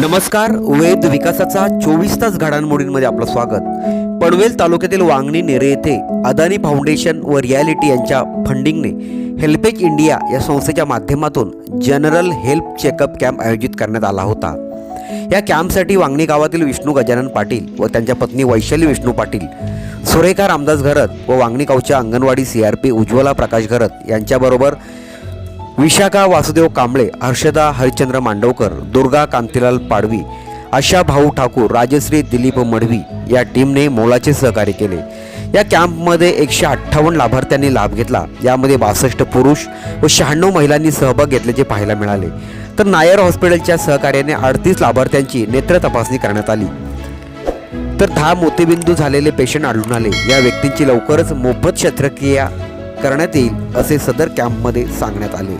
नमस्कार वेद विकासाचा चोवीस तास घडामोडींमध्ये आपलं स्वागत. पनवेल तालुक्यातील वांगणी नेरे येथे अदानी फाउंडेशन व रियालिटी यांच्या फंडिंगने हेल्पेज इंडिया या संस्थेच्या माध्यमातून जनरल हेल्प चेकअप कॅम्प आयोजित करण्यात आला होता. या कॅम्पसाठी वांगणी गावातील विष्णू गजानन पाटील व त्यांच्या पत्नी वैशाली विष्णू पाटील सुरेखा रामदास घरत व वांगणी गावच्या anganwadi C R P Ujjwala Prakash Gharat यांच्याबरोबर विशाखा वासुदेव कांबळे हर्षदा हरिश्चंद्र मांडवकर दुर्गा कांतीलाल पाडवी आशा भाऊ ठाकूर राजश्री दिलीप मडवी या टीमने मोलाचे सहकार्य केले. या कॅम्पमध्ये एकशे अठ्ठावन्न लाभार्थ्यांनी लाभ घेतला. यामध्ये बासष्ट पुरुष व शहाण्णव महिलांनी सहभाग घेतल्याचे पाहायला मिळाले. तर नायर हॉस्पिटलच्या सहकार्याने अडतीस लाभार्थ्यांची नेत्र तपासणी करण्यात आली. तर दहा मोतीबिंदू झालेले पेशंट आढळून आले. या व्यक्तींची लवकरच मोफत शस्त्रक्रिया करण्यात येईल असे सदर कॅम्पमध्ये सांगण्यात आले.